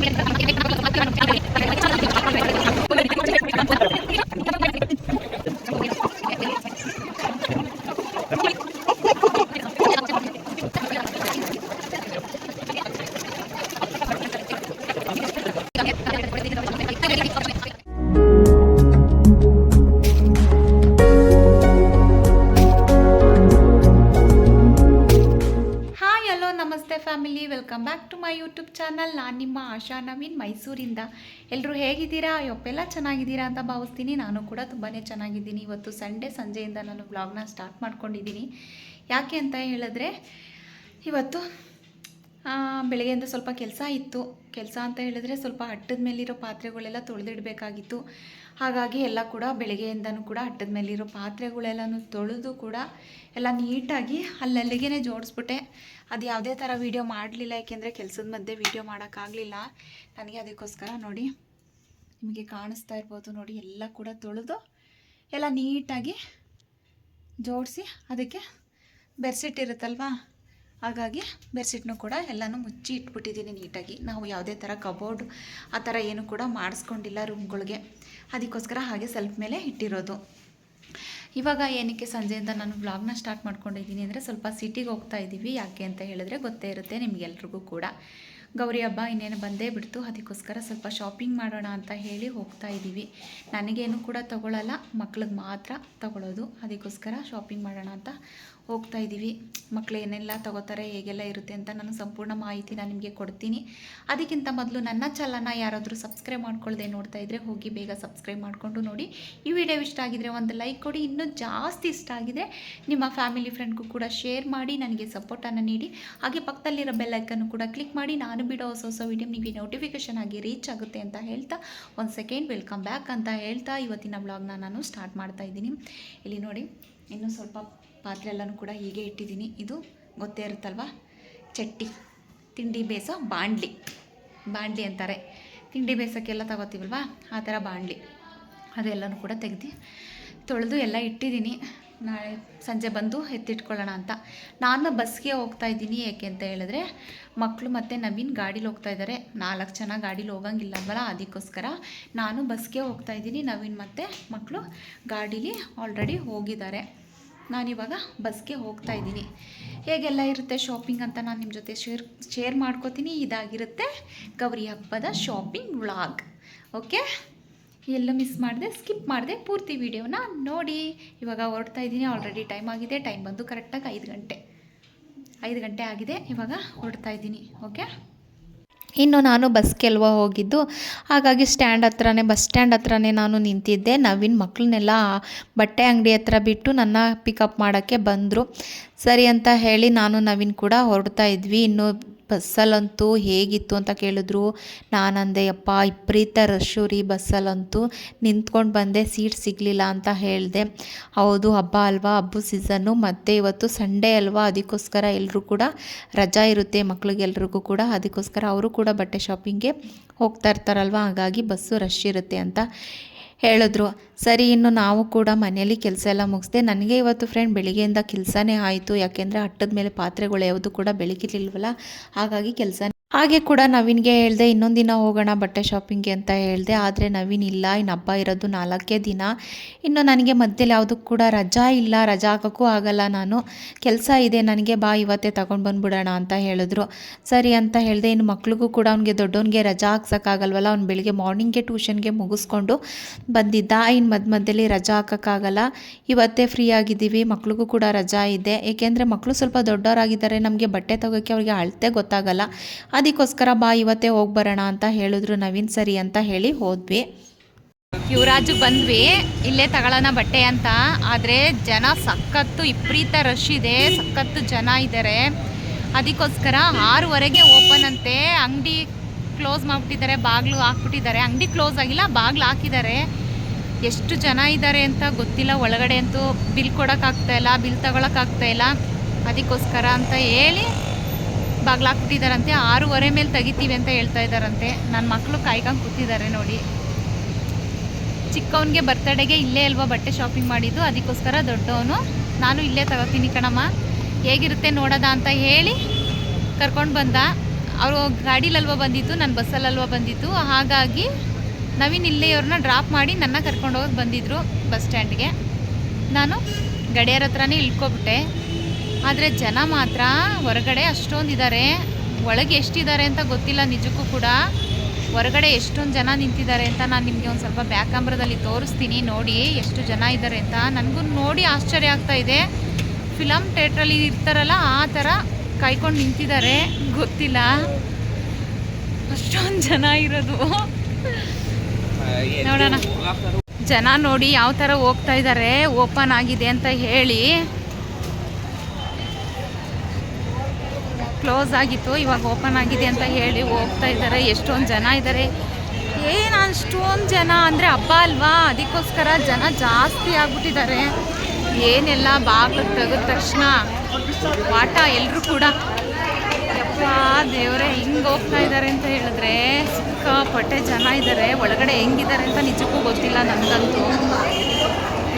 Mientras aquí me. ಎಲ್ಲರೂ ಹೇಗಿದ್ದೀರಾ? ಯೊಪ್ಪೆಲ್ಲ ಚೆನ್ನಾಗಿದ್ದೀರಾ ಅಂತ ಭಾವಿಸ್ತೀನಿ. ನಾನು ಕೂಡ ತುಂಬಾ ಚೆನ್ನಾಗಿದ್ದೀನಿ. ಇವತ್ತು ಸಂಡೇ ಸಂಜೆಯಿಂದ ನಾನು ಬ್ಲಾಗ್ನ ಸ್ಟಾರ್ಟ್ ಮಾಡ್ಕೊಂಡಿದ್ದೀನಿ. ಯಾಕೆ ಅಂತ ಹೇಳಿದ್ರೆ, ಇವತ್ತು ಬೆಳಗ್ಗೆಯಿಂದ ಸ್ವಲ್ಪ ಕೆಲಸ ಇತ್ತು. ಕೆಲಸ ಅಂತ ಹೇಳಿದ್ರೆ ಸ್ವಲ್ಪ ಹಟ್ಟದ ಮೇಲಿರೋ ಪಾತ್ರೆಗಳೆಲ್ಲ ತೊಳೆದಿಡಬೇಕಾಗಿತ್ತು. ಹಾಗಾಗಿ ಎಲ್ಲ ಕೂಡ ಬೆಳಗ್ಗೆಯಿಂದನೂ ಕೂಡ ಹಟ್ಟದ ಮೇಲಿರೋ ಪಾತ್ರೆಗಳೆಲ್ಲನೂ ತೊಳೆದು ಕೂಡ ಎಲ್ಲ ನೀಟಾಗಿ ಅಲ್ಲಲ್ಲಿಗೆ ಜೋಡಿಸ್ಬಿಟ್ಟೆ. ಅದು ಯಾವುದೇ ಥರ ವೀಡಿಯೋ ಮಾಡಲಿಲ್ಲ, ಯಾಕೆಂದರೆ ಕೆಲಸದ ಮಧ್ಯೆ ವೀಡಿಯೋ ಮಾಡೋಕ್ಕಾಗಲಿಲ್ಲ. ನನಗೆ ಅದಕ್ಕೋಸ್ಕರ ನೋಡಿ, ನಿಮಗೆ ಕಾಣಿಸ್ತಾ ಇರ್ಬೋದು ನೋಡಿ, ಎಲ್ಲ ಕೂಡ ತೊಳೆದು ಎಲ್ಲ ನೀಟಾಗಿ ಜೋಡಿಸಿ ಅದಕ್ಕೆ ಬೆರ್ಸಿಟ್ಟಿರುತ್ತಲ್ವಾ? ಹಾಗಾಗಿ ಬೆಡ್ಶೀಟ್ನು ಕೂಡ ಎಲ್ಲನೂ ಮುಚ್ಚಿ ಇಟ್ಬಿಟ್ಟಿದ್ದೀನಿ ನೀಟಾಗಿ. ನಾವು ಯಾವುದೇ ಥರ ಕಬೋರ್ಡ್ ಆ ಥರ ಏನು ಕೂಡ ಮಾಡಿಸ್ಕೊಂಡಿಲ್ಲ ರೂಮ್ಗಳಿಗೆ. ಅದಕ್ಕೋಸ್ಕರ ಹಾಗೆ ಸ್ವಲ್ಪ ಮೇಲೆ ಇಟ್ಟಿರೋದು. ಇವಾಗ ಏನಕ್ಕೆ ಸಂಜೆಯಿಂದ ನಾನು ವ್ಲಾಗ್ನ ಸ್ಟಾರ್ಟ್ ಮಾಡ್ಕೊಂಡಿದ್ದೀನಿ ಅಂದರೆ ಸ್ವಲ್ಪ ಸಿಟಿಗೆ ಹೋಗ್ತಾ ಇದ್ದೀವಿ. ಯಾಕೆ ಅಂತ ಹೇಳಿದ್ರೆ ಗೊತ್ತೇ ಇರುತ್ತೆ ನಿಮಗೆಲ್ರಿಗೂ ಕೂಡ. ಗೌರಿ ಹಬ್ಬ ಇನ್ನೇನು ಬಂದೇ ಬಿಡ್ತು. ಅದಕ್ಕೋಸ್ಕರ ಸ್ವಲ್ಪ ಶಾಪಿಂಗ್ ಮಾಡೋಣ ಅಂತ ಹೇಳಿ ಹೋಗ್ತಾ ಇದ್ದೀವಿ. ನನಗೇನು ಕೂಡ ತಗೊಳ್ಳಲ್ಲ ಮಕ್ಳಿಗೆ ಮಾತ್ರ ತಗೊಳ್ಳೋದು ಅದಕ್ಕೋಸ್ಕರ ಶಾಪಿಂಗ್ ಮಾಡೋಣ ಅಂತ ಹೋಗ್ತಾ ಇದ್ದೀವಿ. ಮಕ್ಕಳು ಏನೆಲ್ಲ ತಗೋತಾರೆ, ಹೇಗೆಲ್ಲ ಇರುತ್ತೆ ಅಂತ ನಾನು ಸಂಪೂರ್ಣ ಮಾಹಿತಿ ನಾನು ನಿಮಗೆ ಕೊಡ್ತೀನಿ. ಅದಕ್ಕಿಂತ ಮೊದಲು ನನ್ನ ಚಾನಲ್ನ ಯಾರಾದರೂ ಸಬ್ಸ್ಕ್ರೈಬ್ ಮಾಡ್ಕೊಳ್ಳದೆ ನೋಡ್ತಾ ಇದ್ದರೆ ಹೋಗಿ ಬೇಗ ಸಬ್ಸ್ಕ್ರೈಬ್ ಮಾಡಿಕೊಂಡು ನೋಡಿ. ಈ ವಿಡಿಯೋ ಇಷ್ಟ ಆಗಿದ್ರೆ ಒಂದು ಲೈಕ್ ಕೊಡಿ. ಇನ್ನೂ ಜಾಸ್ತಿ ಇಷ್ಟ ಆಗಿದೆ ನಿಮ್ಮ ಫ್ಯಾಮಿಲಿ ಫ್ರೆಂಡ್ಗೂ ಕೂಡ ಶೇರ್ ಮಾಡಿ, ನನಗೆ ಸಪೋರ್ಟನ್ನು ನೀಡಿ. ಹಾಗೆ ಪಕ್ಕದಲ್ಲಿರೋ ಬೆಲ್ಲೈಕನ್ನು ಕೂಡ ಕ್ಲಿಕ್ ಮಾಡಿ. ನಾನು ಬಿಡೋ ಹೊಸ ಹೊಸ ವಿಡಿಯೋ ನಿಮಗೆ ನೋಟಿಫಿಕೇಷನ್ ಆಗಿ ರೀಚ್ ಆಗುತ್ತೆ ಅಂತ ಹೇಳ್ತಾ ಒಂದು ಸೆಕೆಂಡ್ ವೆಲ್ಕಮ್ ಬ್ಯಾಕ್ ಅಂತ ಹೇಳ್ತಾ ಇವತ್ತಿನ ಬ್ಲಾಗ್ನ ನಾನು ಸ್ಟಾರ್ಟ್ ಮಾಡ್ತಾ ಇದ್ದೀನಿ. ಇಲ್ಲಿ ನೋಡಿ. ಇನ್ನೂ ಸ್ವಲ್ಪ ಪಾತ್ರೆ ಎಲ್ಲನೂ ಕೂಡ ಹೀಗೆ ಇಟ್ಟಿದ್ದೀನಿ. ಇದು ಗೊತ್ತೇ ಇರುತ್ತಲ್ವ? ಚಟ್ಟಿ ತಿಂಡಿ ಬೇಯಿಸೋ ಬಾಂಡ್ಲಿ ಬಾಂಡ್ಲಿ ಅಂತಾರೆ. ತಿಂಡಿ ಬೇಯಿಸೋಕ್ಕೆಲ್ಲ ತಗೋತೀವಲ್ವ? ಆ ಥರ ಬಾಣಲಿ. ಅದೆಲ್ಲನೂ ಕೂಡ ತೆಗೆದು ತೊಳೆದು ಎಲ್ಲ ಇಟ್ಟಿದ್ದೀನಿ. ನಾಳೆ ಸಂಜೆ ಬಂದು ಎತ್ತಿಟ್ಕೊಳ್ಳೋಣ ಅಂತ. ನಾನು ಬಸ್ಗೆ ಹೋಗ್ತಾ ಇದ್ದೀನಿ ಏಕೆ ಅಂತ ಹೇಳಿದ್ರೆ ಮಕ್ಕಳು ಮತ್ತು ನವೀನ್ ಗಾಡೀಲಿ ಹೋಗ್ತಾ ಇದ್ದಾರೆ. ನಾಲ್ಕು ಜನ ಗಾಡೀಲಿ ಹೋಗಂಗಿಲ್ಲವಲ್ಲ ಅದಕ್ಕೋಸ್ಕರ ನಾನು ಬಸ್ಗೆ ಹೋಗ್ತಾ ಇದ್ದೀನಿ. ನವೀನ್ ಮತ್ತು ಮಕ್ಕಳು ಗಾಡೀಲಿ ಆಲ್ರೆಡಿ ಹೋಗಿದ್ದಾರೆ. ನಾನಿವಾಗ ಬಸ್ಗೆ ಹೋಗ್ತಾ ಇದ್ದೀನಿ. ಹೇಗೆಲ್ಲ ಇರುತ್ತೆ ಶಾಪಿಂಗ್ ಅಂತ ನಾನು ನಿಮ್ಮ ಜೊತೆ ಶೇರ್ ಶೇರ್ ಮಾಡ್ಕೋತೀನಿ. ಇದಾಗಿರುತ್ತೆ ಗೌರಿ ಹಬ್ಬದ ಶಾಪಿಂಗ್ ವ್ಲಾಗ್ ಓಕೆ ಎಲ್ಲೂ ಮಿಸ್ ಮಾಡಿದೆ ಸ್ಕಿಪ್ ಮಾಡಿದೆ ಪೂರ್ತಿ ವಿಡಿಯೋನ ನೋಡಿ. ಇವಾಗ ಹೊರಡ್ತಾ ಇದ್ದೀನಿ. ಆಲ್ರೆಡಿ ಟೈಮ್ ಆಗಿದೆ. ಟೈಮ್ ಬಂದು ಕರೆಕ್ಟಾಗಿ ಐದು ಗಂಟೆ. ಐದು ಗಂಟೆ ಆಗಿದೆ. ಇವಾಗ ಹೊರಡ್ತಾ ಇದ್ದೀನಿ. ಓಕೆ ಇನ್ನು ನಾನು ಅಲ್ವಾ ಹೋಗಿದ್ದು, ಹಾಗಾಗಿ ಸ್ಟ್ಯಾಂಡ್ ಹತ್ರನೇ ಬಸ್ ಸ್ಟ್ಯಾಂಡ್ ಹತ್ರನೇ ನಾನು ನಿಂತಿದ್ದೆ. ನವೀನ್ ಮಕ್ಕಳನ್ನೆಲ್ಲ ಬಟ್ಟೆ ಅಂಗಡಿ ಹತ್ರ ಬಿಟ್ಟು ನನ್ನ ಪಿಕಪ್ ಮಾಡೋಕ್ಕೆ ಬಂದರು. ಸರಿ ಅಂತ ಹೇಳಿ ನಾನು ನವೀನ್ ಕೂಡ ಹೊರಡ್ತಾ ಇದ್ವಿ. ಇನ್ನು ಬಸ್ಸಲ್ಲಂತೂ ಹೇಗಿತ್ತು ಅಂತ ಕೇಳಿದ್ರು. ನಾನಂದೆ, ಅಪ್ಪ ವಿಪರೀತ ರಶ್ಶು ರೀ ಬಸ್ಸಲ್ಲಂತೂ. ನಿಂತ್ಕೊಂಡು ಬಂದೆ, ಸೀಟ್ ಸಿಗಲಿಲ್ಲ ಅಂತ ಹೇಳಿದೆ. ಹೌದು, ಹಬ್ಬ ಅಲ್ವಾ? ಹಬ್ಬ ಸೀಸನ್ನು ಮತ್ತು ಇವತ್ತು ಸಂಡೇ ಅಲ್ವಾ? ಅದಕ್ಕೋಸ್ಕರ ಎಲ್ಲರೂ ಕೂಡ ರಜಾ ಇರುತ್ತೆ ಮಕ್ಳಿಗೆಲ್ರಿಗೂ ಕೂಡ. ಅದಕ್ಕೋಸ್ಕರ ಅವರು ಕೂಡ ಬಟ್ಟೆ ಶಾಪಿಂಗ್ಗೆ ಹೋಗ್ತಾ ಇರ್ತಾರಲ್ವ? ಹಾಗಾಗಿ ಬಸ್ಸು ರಶ್ ಇರುತ್ತೆ ಅಂತ ಹೇಳಿದ್ರು, ಸರಿ, ಇನ್ನು ನಾವು ಕೂಡ ಮನೆಯಲ್ಲಿ ಕೆಲಸ ಎಲ್ಲ ಮುಗಿಸ್ದೆ, ನನಗೆ ಇವತ್ತು ಫ್ರೆಂಡ್ ಬೆಳಿಗ್ಗೆಯಿಂದ ಕೆಲಸನೇ ಆಯಿತು, ಯಾಕೆಂದರೆ ಹಟ್ಟದ ಮೇಲೆ ಪಾತ್ರೆಗಳು ಯಾವುದು ಕೂಡ ಬೆಳಗಿರಲಿಲ್ವಲ್ಲ ಹಾಗಾಗಿ ಕೆಲಸ ಹಾಗೆ ಕೂಡ ನವೀನ್ಗೆ ಹೇಳಿದೆ, ಇನ್ನೊಂದು ದಿನ ಹೋಗೋಣ ಬಟ್ಟೆ ಶಾಪಿಂಗ್ಗೆ ಅಂತ ಹೇಳಿದೆ. ಆದರೆ ನವೀನ್ ಇಲ್ಲ ಇನ್ನು ಹಬ್ಬ ಇರೋದು ನಾಲ್ಕೇ ದಿನ. ಇನ್ನು ನನಗೆ ಮಧ್ಯದಲ್ಲಿ ಯಾವುದಕ್ಕೂ ಕೂಡ ರಜಾ ಇಲ್ಲ, ರಜಾ ಹಾಕೋಕ್ಕೂ ಆಗಲ್ಲ ನಾನು. ಕೆಲಸ ಇದೆ, ನನಗೆ ಬಾ, ಇವತ್ತೇ ತಗೊಂಡು ಬಂದುಬಿಡೋಣ ಅಂತ ಹೇಳಿದ್ರು. ಸರಿ ಅಂತ ಹೇಳಿದೆ, ಇನ್ನು ಮಕ್ಳಿಗೂ ಕೂಡ ಅವ್ನಿಗೆ ದೊಡ್ಡವನಿಗೆ ರಜಾ ಹಾಕ್ಸೋಕ್ಕಾಗಲ್ವಲ್ಲ, ಅವ್ನು ಬೆಳಿಗ್ಗೆ ಮಾರ್ನಿಂಗ್ಗೆ ಟ್ಯೂಷನ್ಗೆ ಮುಗಿಸ್ಕೊಂಡು ಬಂದಿದ್ದ. ಇನ್ನು ಮಧ್ಯ ಮಧ್ಯದಲ್ಲಿ ರಜಾ ಹಾಕೋಕ್ಕಾಗಲ್ಲ. ಇವತ್ತೇ ಫ್ರೀ ಆಗಿದ್ದೀವಿ, ಮಕ್ಳಿಗೂ ಕೂಡ ರಜಾ ಇದೆ. ಏಕೆಂದರೆ ಮಕ್ಕಳು ಸ್ವಲ್ಪ ದೊಡ್ಡವರಾಗಿದ್ದಾರೆ, ನಮಗೆ ಬಟ್ಟೆ ತಗೋಕ್ಕೆ ಅವ್ರಿಗೆ ಅಳತೆ ಗೊತ್ತಾಗಲ್ಲ. ಅದಕ್ಕೋಸ್ಕರ ಬಾ, ಇವತ್ತೇ ಹೋಗಿ ಬರೋಣ ಅಂತ ಹೇಳಿದ್ರು ನವೀನ್ ಸರಿ ಅಂತ ಹೇಳಿ ಹೋದ್ವಿ. ಯುವರಾಜು ಬಂದ್ವಿ. ಇಲ್ಲೇ ತಗೊಳ್ಳೋಣ ಬಟ್ಟೆ ಅಂತ. ಆದರೆ ಜನ ಸಖತ್ತು ವಿಪರೀತ ರಶ್ ಇದೆ. ಸಖತ್ತು ಜನ ಇದ್ದಾರೆ ಅದಕ್ಕೋಸ್ಕರ ಆರೂವರೆಗೆ ಓಪನ್ ಅಂತೆ. ಅಂಗಡಿ ಕ್ಲೋಸ್ ಮಾಡಿಬಿಟ್ಟಿದ್ದಾರೆ. ಬಾಗಿಲು ಹಾಕ್ಬಿಟ್ಟಿದ್ದಾರೆ. ಅಂಗಡಿ ಕ್ಲೋಸ್ ಆಗಿಲ್ಲ, ಬಾಗಿಲು ಹಾಕಿದ್ದಾರೆ. ಎಷ್ಟು ಜನ ಇದ್ದಾರೆ ಅಂತ ಗೊತ್ತಿಲ್ಲ. ಒಳಗಡೆ ಅಂತೂ ಬಿಲ್ ಕೊಡೋಕ್ಕಾಗ್ತಾ ಇಲ್ಲ ಬಿಲ್ ತಗೊಳಕ್ಕಾಗ್ತಾ ಇಲ್ಲ. ಅದಕ್ಕೋಸ್ಕರ ಅಂತ ಹೇಳಿ ಬಾಗಿಲು ಹಾಕ್ಬಿಟ್ಟಿದ್ದಾರಂತೆ ಆರೂವರೆ ಮೇಲೆ ತೆಗಿತೀವಿ ಅಂತ ಹೇಳ್ತಾ ಇದ್ದಾರಂತೆ. ನನ್ನ ಮಕ್ಕಳು ಕಾಯ್ಕೊಂಡು ಕೂತಿದ್ದಾರೆ ನೋಡಿ. ಚಿಕ್ಕವನಿಗೆ ಬರ್ತಡೇಗೆ ಇಲ್ಲೇ ಅಲ್ವಾ ಬಟ್ಟೆ ಶಾಪಿಂಗ್ ಮಾಡಿದ್ದು? ಅದಕ್ಕೋಸ್ಕರ ದೊಡ್ಡವನು. ನಾನು ಇಲ್ಲೇ ತಗೋತೀನಿ ಕಣಮ್ಮ. ಹೇಗಿರುತ್ತೆ ನೋಡೋದ ಅಂತ ಹೇಳಿ ಕರ್ಕೊಂಡು ಬಂದ. ಅವರು ಗಾಡೀಲಲ್ವ ಬಂದಿತ್ತು ನನ್ನ ಬಸ್ಸಲ್ಲಲ್ವ ಬಂದಿತ್ತು ಹಾಗಾಗಿ ನವೀನ್ ಇಲ್ಲೇ ಅವ್ರನ್ನ ಡ್ರಾಪ್ ಮಾಡಿ ನನ್ನ ಕರ್ಕೊಂಡು ಹೋಗೋಕೆ ಬಂದಿದ್ದರು ಬಸ್ ಸ್ಟ್ಯಾಂಡ್ಗೆ ನಾನು ಗಡಿಯಾರ ಹತ್ರನೇ ಇಳ್ಕೊಬಿಟ್ಟೆ. ಆದರೆ ಜನ ಮಾತ್ರ ಹೊರಗಡೆ ಅಷ್ಟೊಂದಿದ್ದಾರೆ. ಒಳಗೆ ಎಷ್ಟಿದ್ದಾರೆ ಅಂತ ಗೊತ್ತಿಲ್ಲ ನಿಜಕ್ಕೂ ಕೂಡ. ಹೊರಗಡೆ ಎಷ್ಟೊಂದು ಜನ ನಿಂತಿದ್ದಾರೆ ಅಂತ ನಾನು ನಿಮಗೆ ಒಂದು ಸ್ವಲ್ಪ ಬ್ಯಾಕ್ ಕ್ಯಾಮ್ರದಲ್ಲಿ ತೋರಿಸ್ತೀನಿ. ನೋಡಿ ಎಷ್ಟು ಜನ ಇದ್ದಾರೆ ಅಂತ. ನನಗೂ ನೋಡಿ ಆಶ್ಚರ್ಯ ಆಗ್ತಾ ಇದೆ. ಫಿಲಮ್ ಥಿಯೇಟ್ರಲ್ಲಿ ಇರ್ತಾರಲ್ಲ, ಆ ಥರ ಕಾಯ್ಕೊಂಡು ನಿಂತಿದ್ದಾರೆ. ಗೊತ್ತಿಲ್ಲ. ಅಷ್ಟೊಂದು ಜನ ಇರೋದು. ನೋಡೋಣ. ಜನ ನೋಡಿ ಯಾವ ಥರ ಹೋಗ್ತಾ ಇದ್ದಾರೆ. ಓಪನ್ ಆಗಿದೆ ಅಂತ ಹೇಳಿ. ಕ್ಲೋಸ್ ಆಗಿತ್ತು ಇವಾಗ ಓಪನ್ ಆಗಿದೆ ಅಂತ ಹೇಳಿ ಹೋಗ್ತಾ ಇದ್ದಾರೆ. ಎಷ್ಟೊಂದು ಜನ ಇದ್ದಾರೆ. ಏನು ಅಷ್ಟೊಂದು ಜನ ಅಂದರೆ ಹಬ್ಬ ಅಲ್ವಾ? ಅದಕ್ಕೋಸ್ಕರ ಜನ ಜಾಸ್ತಿ ಆಗ್ಬಿಟ್ಟಿದ್ದಾರೆ. ಏನೆಲ್ಲ ಬಾಗಿಲು ತೆಗೆದ ತಕ್ಷಣ ವಾಟ ಎಲ್ಲರೂ ಕೂಡ ಯಪ್ಪ ದೇವರೇ ಹಿಂಗೆ ಹೋಗ್ತಾ ಇದ್ದಾರೆ ಅಂತ ಹೇಳಿದ್ರೆ ಸಿಕ್ಕಾಪಟ್ಟೆ ಜನ ಇದ್ದಾರೆ. ಒಳಗಡೆ ಹೆಂಗಿದ್ದಾರೆ ಅಂತ ನಿಜಕ್ಕೂ ಗೊತ್ತಿಲ್ಲ ನನಗಂತೂ.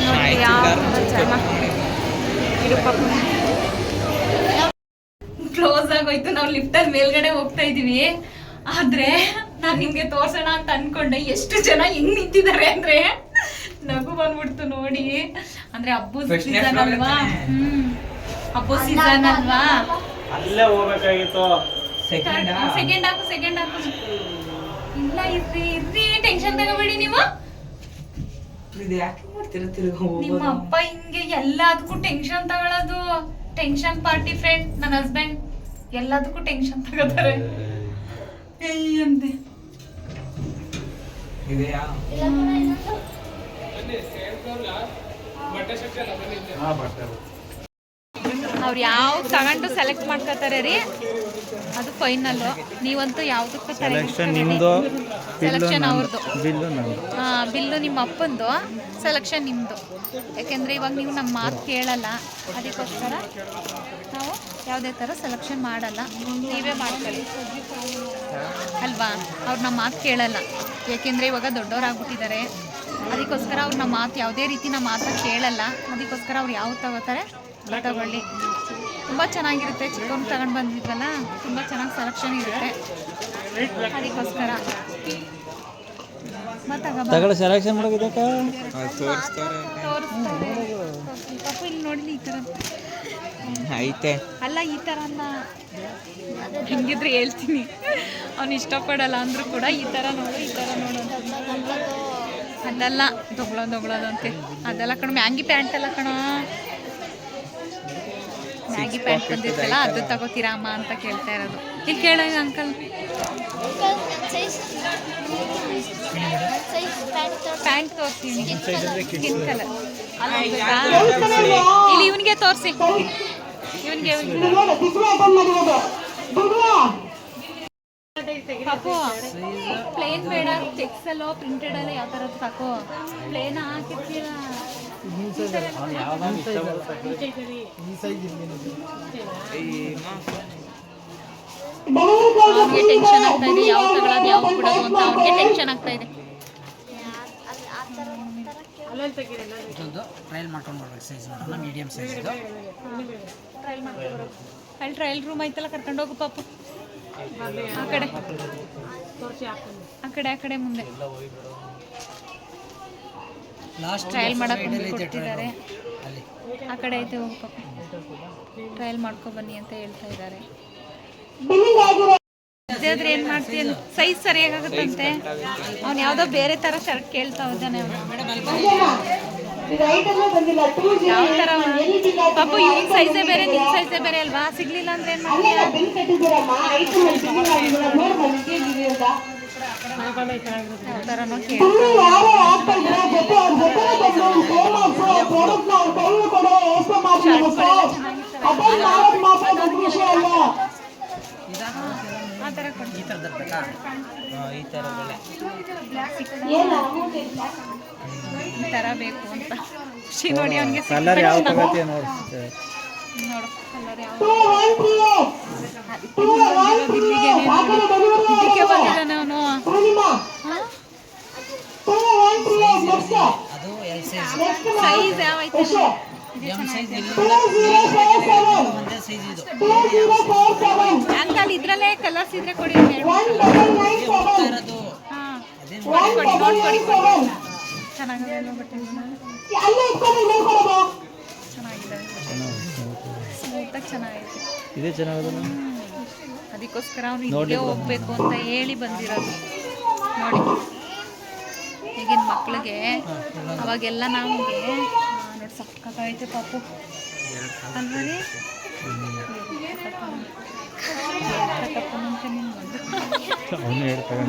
ನೋಡಿ ಯಾವ ಜನ. ಆಗೋಯ್ತು ನಾವು ಲಿಫ್ಟಲ್ಲಿ ಮೇಲ್ಗಡೆ ಹೋಗ್ತಾ ಇದೀವಿ. ಆದ್ರೆ ನಾನು ನಿಮ್ಗೆ ತೋರ್ಸೋಣ ಅಂತ ಅನ್ಕೊಂಡೆ. ಎಷ್ಟು ಜನ ಹೆಂಗ್ ನಿಂತಿದ್ದಾರೆ ಅಂದ್ರೆ? ನಗು ಬಂದ್ಬಿಡ್ತು ನೋಡಿ. ಅಂದ್ರೆ ಹಬ್ಬದ ಸೀಸನ್ ಅಲ್ವಾ? ಹ್ಮ್. ಹಬ್ಬದ ಸೀಸನ್ ಅಲ್ವಾ? ಅಲ್ಲೇ. ಹೋಗ್ಬೇಕಾಗಿತ್ತು. ಸೆಕೆಂಡ್ ಸೆಕೆಂಡ್ ಹಾಕು ಸೆಕೆಂಡ್ ಹಾಕು. ಇಲ್ಲ ಇರ್ರಿ ಇರ್ರಿ. ಟೆನ್ಷನ್ ತಗೋಬೇಡಿ ನೀವು. ಇದು ಯಾಕೆ ಮಾಡ್ತೀರ ತಿರ್ಗಾ ನಿಮ್ಮ ಅಪ್ಪ ಹಿಂಗೆ ಎಲ್ಲದಕ್ಕೂ ಟೆನ್ಷನ್ ತಗೊಳ್ಳೋದು ಟೆನ್ಷನ್ ಪಾರ್ಟಿ ಫ್ರೆಂಡ್ ನನ್ನ ಹಸ್ಬೆಂಡ್ ಎಲ್ಲದಕ್ಕೂ ಟೆನ್ಷನ್ ತಗೋತಾರೆ. ಏಯ್. ಅಂತೆ ಇದೆಯಾ? ಹಾ ಬರ್ತೇವೆ ಅವ್ರು ಯಾವ ತಗೊಂಡು ಸೆಲೆಕ್ಟ್ ಮಾಡ್ಕೋತಾರೆ ರೀ? ಅದು ಫೈನಲ್ಲು ನೀವಂತೂ ಯಾವುದಕ್ಕೂ ಸೆಲೆಕ್ಷನ್ ನಿಮ್ದು ಸೆಲೆಕ್ಷನ್ ಅವ್ರದ್ದು ಬಿಲ್ಲು ಬಿಲ್ಲು ನಿಮ್ಮ ಅಪ್ಪಂದು ಸೆಲೆಕ್ಷನ್ ನಿಮ್ಮದು ಯಾಕೆಂದರೆ ಇವಾಗ ನೀವು ನಮ್ಮ ಮಾತು ಕೇಳಲ್ಲ ಅದಕ್ಕೋಸ್ಕರ ನಾವು ಯಾವುದೇ ಥರ ಸೆಲೆಕ್ಷನ್ ಮಾಡಲ್ಲ. ನೀವೇ ಮಾಡ್ಕೊಳ್ಳಿ. ಅಲ್ವಾ? ಅವ್ರು ನಮ್ಮ ಮಾತು ಕೇಳಲ್ಲ. ಯಾಕೆಂದರೆ ಇವಾಗ ದೊಡ್ಡವರಾಗ್ಬಿಟ್ಟಿದ್ದಾರೆ. ಅದಕ್ಕೋಸ್ಕರ ಅವ್ರು ನಮ್ಮ ಮಾತು ಯಾವುದೇ ರೀತಿ ನಮ್ಮ ಮಾತು ಕೇಳಲ್ಲ. ಅದಕ್ಕೋಸ್ಕರ ಅವ್ರು ಯಾವ್ದು ತಗೋತಾರೆ ತಗೊಳ್ಳಿ. ತುಂಬ ಚೆನ್ನಾಗಿರುತ್ತೆ. ಚಿಕ್ಕವ್ರು ತಗೊಂಡು ಬಂದಿದ್ವಲ್ಲ ತುಂಬ ಚೆನ್ನಾಗಿ ಸೆಲೆಕ್ಷನ್ ಇರುತ್ತೆ. ಅದಕ್ಕೋಸ್ಕರ. ಮತ್ತೆ ತಗೊಳ್ಳಿ ಸೆಲೆಕ್ಷನ್ ಮಾಡೋಗಿದ್ದಕ್ಕ ತೋರಿಸ್ತಾರೆ. ಇಲ್ಲಿ ನೋಡಿಲಿ ಈ ಥರ ಐತೆ. ಅಲ್ಲ ಈ ಥರ ಅನ್ನ ಹೆಂಗಿದ್ರೆ ಹೇಳ್ತೀನಿ. ಅವ್ನು ಇಷ್ಟಪಡಲ್ಲ ಅಂದರೂ ಕೂಡ ಈ ಥರ ನೋಡು ಈ ಥರ ನೋಡು ಅಂತ. ಅಲ್ಲಲ್ಲ ತೊಗೊಳೋದು ತೊಗೊಳೋದು ಅಂತೆ. ಅದೆಲ್ಲ ಕಣ ಮ್ಯಾಂಗಿ ಪ್ಯಾಂಟ್ ಎಲ್ಲ ಕಣ. ಮ್ಯಾಗಿ ಪ್ಯಾಂಟ್ ಬಂದಿತ್ತಲ್ಲ ಅದು ತಗೋತೀರಾ ಅಮ್ಮ ಅಂತ ಕೇಳ್ತಾ ಇರೋದು. ಇಲ್ಲಿ ಕೇಳ ಅಂಕಲ್ ಪ್ಯಾಂಟ್ ತೋರಿಸಿ. ಸ್ಕಿನ್ ಕಲರ್ ಇಲ್ಲಿ ಇವನಿಗೆ ತೋರಿಸಿ. ಇವನಿಗೆ ಪ್ಲೇನ್ ಬೇಡ ಚೆಕ್ಸ್ ಅಲ್ಲೋ ಪ್ರಿಂಟೆಡ್ ಅಲ್ಲ ಯಾವ ಥರದ್ದು ಸಾಕು. ಪ್ಲೇನ್ ಹಾಕಿರ್ತೀರ? ಅವ್ನಿಗೆ ಟೆನ್ಷನ್ ಆಗ್ತಾ ಇದೆ ಯಾವ ತಗೊಳ್ಳೋದು ಯಾವ ಬಿಡೋದು ಅಂತ ಅವ್ನಿಗೆ ಟೆನ್ಷನ್ ಆಗ್ತಾ ಇದೆ. ಇದೊಂದು ಟ್ರಯಲ್ ಮಾಡ್ಕೊಂಡು ಬರ್ಬೇಕು ಸೈಜ್ ನೋಡೋಣ ಮೀಡಿಯಂ ಸೈಜ್ ಇದು. ಅಲ್ಲಿ ಟ್ರಯಲ್ ರೂಮ್ ಐತಲ್ಲ ಕರ್ಕೊಂಡು ಹೋಗು ಪಾಪು. ಆ ಕಡೆ. ಆ ಕಡೆ ಆ ಕಡೆ ಮುಂದೆ. ಟ್ರಯಲ್ ಕೊಟ್ಟಿದ್ದಾರೆ. ಆ ಕಡೆ ಐತೆ ಹೋಗ್ಬೇಕು. ಪಾಪು ಟ್ರಯಲ್ ಮಾಡ್ಕೊ ಬನ್ನಿ ಅಂತ ಹೇಳ್ತಾ ಇದ್ದಾರೆ. ಅದಾದ್ರೆ ಏನ್ ಮಾಡ್ತೀಯ ಸೈಜ್ ಸರಿಯಾಗತ್ತಂತೆ ಅವ್ನು ಯಾವ್ದೋ ಬೇರೆ ತರ ಶರ್ಟ್ ಕೇಳ್ತಾ ಹೋದಾನೆ ಅವ್ನು. ಯಾವ ಥರ ಪಾಪ ಇವ್ನ ಸೈಜೇ ಬೇರೆ ನಿನ್ ಸೈಜೇ ಬೇರೆ ಅಲ್ವಾ? ಸಿಗ್ಲಿಲ್ಲ ಅಂದ್ರೆ ಏನ್ ಮಾಡ್ತೀಯ ಯಾವ ಥರನೋ ಕೇಳ್ತಾ ಈ ಥರದ್ದು ಬೇಕಾ ಈ ಈ ಬೇಕು ಅಂತ ಖುಷಿ ನೋಡಿ ಅವನಿಗೆ ಕಲರ್ ಯಾವ ತಗೋತೀಯ ನೋಡಿ ನೋಡು ಯಾವ ಇದಕ್ಕೆ ಬಂದಿದ್ದಾನೆ ಅವನು ಅದು ಸೈಜ್ ಸೈಜ್ ಇದು. ಇದ್ರಲ್ಲೇ ಕಲರ್ಸ್ ಇದ್ರೆ ಕೊಡಿ ಚೆನ್ನಾಗಿದೆ ಚೆನ್ನಾಗಿದೆ. ಅದಕ್ಕೋಸ್ಕರ ಅವ್ನು ಇಲ್ಲೇ ಹೋಗ್ಬೇಕು ಅಂತ ಹೇಳಿ ಬಂದಿರೋದು. ನೋಡಿ. ಈಗಿನ ಮಕ್ಳಿಗೆ ಅವಾಗೆಲ್ಲ ನಮಗೆ ಸಕ್ಕತ್ತಾಗೈತೆ ಪಾಪು ಹೇಳ್ತಾಗ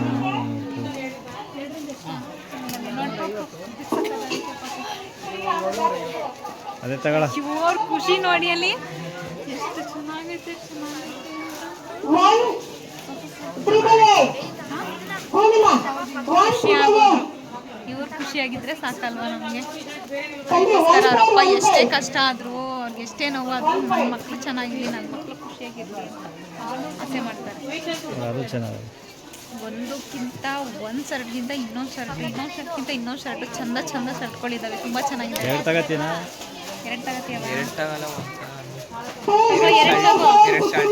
ಅದೇ ತಗೊಳ ಇವ್ರ ಖುಷಿ ನೋಡಿ ಅಲ್ಲಿ ಎಷ್ಟು ಚೆನ್ನಾಗೈತೆ ಚೆನ್ನಾಗೈತೆ ಇವ್ರು ಖುಷಿಯಾಗಿದ್ರೆ ಸಾಕಲ್ವಾ ನಮಗೆ? ಅಪ್ಪ ಅವ್ರಪ್ಪ ಎಷ್ಟೇ ಕಷ್ಟ ಆದರೂ ಅವ್ರಿಗೆ ಎಷ್ಟೇ ನೋವಾದರೂ ನಮ್ಮ ಮಕ್ಕಳು ಚೆನ್ನಾಗಿರಲಿ ನನ್ನ ಮಕ್ಕಳು ಖುಷಿಯಾಗಿರಲಿ. ಅಂತ ಆಸೆ ಮಾಡ್ತಾರೆ. ಅದು ಒಂದಕ್ಕಿಂತ ಒಂದು ಶರ್ಟ್ಗಿಂತ ಇನ್ನೊಂದು ಶರ್ಟ್ ಇನ್ನೊಂದು ಶರ್ಟ್ಗಿಂತ ಇನ್ನೊಂದು ಶರ್ಟ್ ಚಂದ ಚಂದ ಶರ್ಟ್ಗಳಿದ್ದಾವೆ ತುಂಬ ಚೆನ್ನಾಗಿದೆ. ಎರಡು ತಗತೀನ? ಎರಡು ತಗತ್ತೀಯವ ಎರಡು ತಗಲ್ಲ ಒಂದು ಎರಡು ತಗೋ. ಎರಡು ಶರ್ಟ್